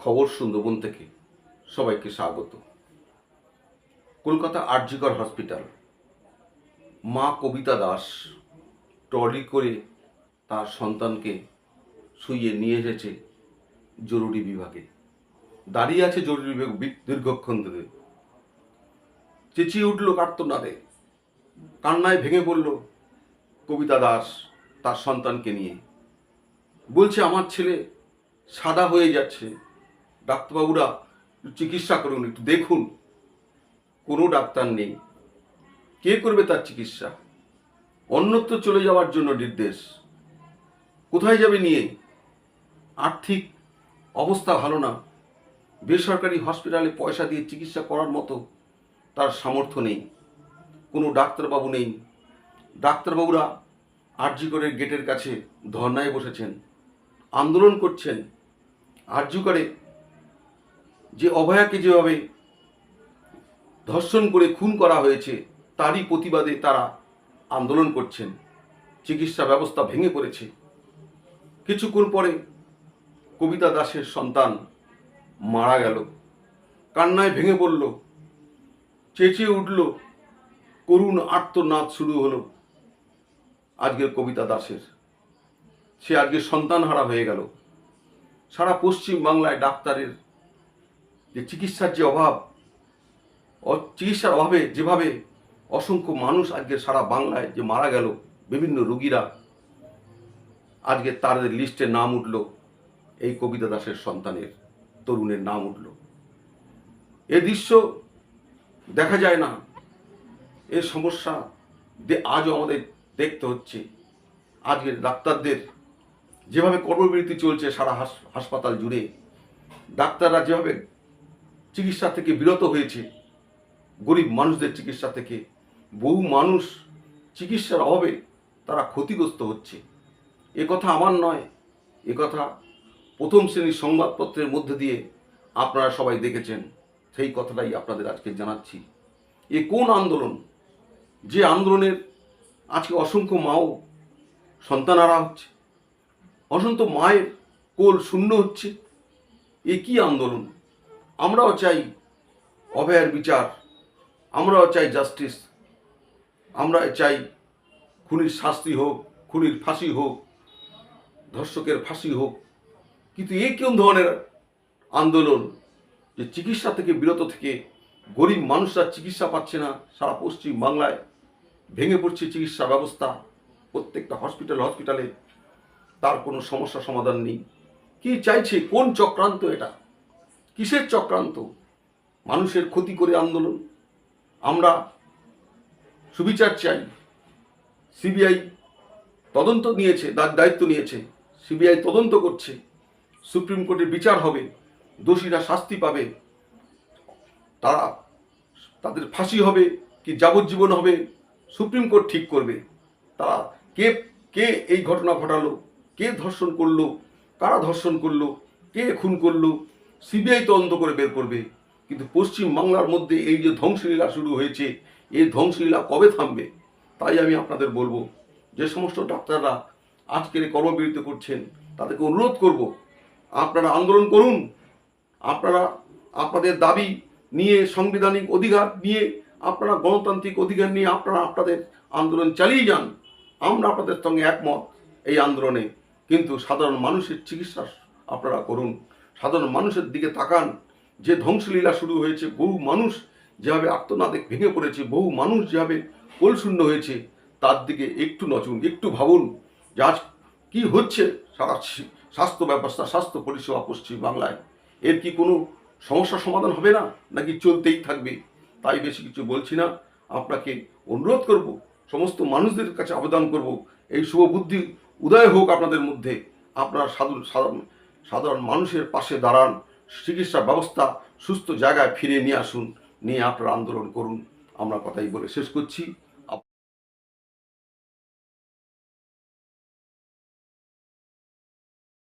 খবর সুন্দরবন থেকে সবাইকে স্বাগত। কলকাতা আরজিকর হসপিটাল। মা কবিতা দাস ট্রলি করে তার সন্তানকে শুইয়ে নিয়ে এসেছে জরুরি বিভাগে। দাঁড়িয়ে আছে জরুরি বিভাগ দীর্ঘক্ষণ ধরে। চেঁচিয়ে উঠল কার্তনাদে। কান্নায় ভেঙে পড়ল কবিতা দাস তার সন্তানকে নিয়ে। বলছে, আমার ছেলে সাদা হয়ে যাচ্ছে। ডাক্তারবাবুরা চিকিৎসা করুন, একটু দেখুন। কোনো ডাক্তার নেই। কে করবে তার চিকিৎসা? অন্যত্র চলে যাওয়ার জন্য নির্দেশ। কোথায় যাবে নিয়ে? আর্থিক অবস্থা ভালো না। বেসরকারি হসপিটালে পয়সা দিয়ে চিকিৎসা করার মতো তার সামর্থ্য নেই। কোনো ডাক্তারবাবু নেই। ডাক্তারবাবুরা আরজিকরের গেটের কাছে ধর্নায় বসেছেন। আন্দোলন করছেন। আরজিকরে যে অভয়াকে যেভাবে ধর্ষণ করে খুন করা হয়েছে, তারই প্রতিবাদে তারা আন্দোলন করছেন। চিকিৎসা ব্যবস্থা ভেঙে পড়েছে। কিছুক্ষণ পরে কবিতা দাসের সন্তান মারা গেল। কান্নায় ভেঙে পড়ল। চেঁচিয়ে উঠল। করুণ আর্তনাদ শুরু হলো আজকের কবিতা দাসের। সে আজকে সন্তানহারা হয়ে গেল। সারা পশ্চিম বাংলায় ডাক্তারের যে চিকিৎসার যে অভাব চিকিৎসার অভাবে যেভাবে অসংখ্য মানুষ আজকে সারা বাংলায় যে মারা গেল, বিভিন্ন রুগীরা, আজকে তাদের লিস্টে নাম উঠল, এই কবিতা দাসের সন্তানের তরুণের নাম উঠল। এ দৃশ্য দেখা যায় না, এ সমস্যা আজও আমাদের দেখতে হচ্ছে। আজকের ডাক্তারদের যেভাবে কর্মবিরতি চলছে সারা হাস- হাসপাতাল জুড়ে, ডাক্তাররা যেভাবে চিকিৎসা থেকে বিরত হয়েছে। গরিব মানুষদের চিকিৎসা থেকে বহু মানুষ চিকিৎসার অভাবে তারা ক্ষতিগ্রস্ত হচ্ছে। এ কথা আমার নয়, এ কথা প্রথম শ্রেণির সংবাদপত্রের মধ্যে দিয়ে আপনারা সবাই দেখেছেন। সেই কথাটাই আপনাদের আজকে জানাচ্ছি। এ কোন আন্দোলন? যে আন্দোলনের আজকে অসংখ্য মাও সন্তানারা হচ্ছে, অসংখ্য মায়ের কোল শূন্য হচ্ছে, এ কী আন্দোলন? আমরাও চাই অভয়ের বিচার, আমরাও চাই জাস্টিস আমরা চাই খুনির শাস্তি হোক, খুনির ফাঁসি হোক, ধর্ষকের ফাঁসি হোক। কিন্তু এই কোন ধরনের আন্দোলন যে চিকিৎসা থেকে বিরত থেকে গরিব মানুষরা চিকিৎসা পাচ্ছে না? সারা পশ্চিম বাংলায় ভেঙে পড়ছে চিকিৎসা ব্যবস্থা। প্রত্যেকটা হসপিটাল হসপিটালে তার কোনো সমস্যা সমাধান নেই। কি চাইছে? কোন চক্রান্ত এটা? কিসের চক্রান্ত? মানুষের ক্ষতি করে আন্দোলন। আমরা সুবিচার চাই। সিবিআই তদন্ত নিয়েছে, তার দায়িত্ব নিয়েছে। সিবিআই তদন্ত করছে। সুপ্রিম কোর্টের বিচার হবে। দোষীরা শাস্তি পাবে। তারা তাদের ফাঁসি হবে কি যাবজ্জীবন হবে, সুপ্রিম কোর্ট ঠিক করবে। তারা কে কে এই ঘটনা ঘটালো, কে ধর্ষণ করল, কারা ধর্ষণ করল, কে খুন করল সিবিআই তদন্ত করে বের করবে। কিন্তু পশ্চিম বাংলার মধ্যে এই যে ধ্বংসলীলা শুরু হয়েছে, এই ধ্বংসলীলা কবে থামবে, তাই আমি আপনাদের বলব, যে সমস্ত ডাক্তাররা আজকের এই কর্মবিরতি করছেন, তাদেরকে অনুরোধ করব, আপনারা আন্দোলন করুন, আপনারা আপনাদের দাবি নিয়ে সাংবিধানিক অধিকার নিয়ে, আপনারা গণতান্ত্রিক অধিকার নিয়ে আপনারা আপনাদের আন্দোলন চালিয়ে যান, আমরা আপনাদের সঙ্গে একমত এই আন্দোলনে, কিন্তু সাধারণ মানুষের চিকিৎসা আপনারা করুন। সাধারণ মানুষের দিকে তাকান, যে ধ্বংসলীলা শুরু হয়েছে, বহু মানুষ যেভাবে আত্মনাদে ভেঙে পড়েছে, বহু মানুষ যেভাবে কোলশূন্য হয়েছে, তার দিকে একটু নচুন একটু ভাবুন যে আজ কী হচ্ছে সারা স্বাস্থ্য ব্যবস্থা, স্বাস্থ্য পরিষেবা পশ্চিম বাংলায়। এর কি কোনো সমস্যা সমাধান হবে না? নাকি চলতেই থাকবে? তাই বেশি কিছু বলছি না। আপনাকে অনুরোধ করব, সমস্ত মানুষদের কাছে আবেদন করব, এই শুভ বুদ্ধি উদয় হোক আপনাদের মধ্যে। আপনারা সাধু সাধারণ সাধারণ মানুষের পাশে দাঁড়ান। চিকিৎসা ব্যবস্থা সুস্থ জায়গায় ফিরে নিয়ে আসুন। নিয়ে আপনারা আন্দোলন করুন। আমরা কথাই বলে শেষ করছি।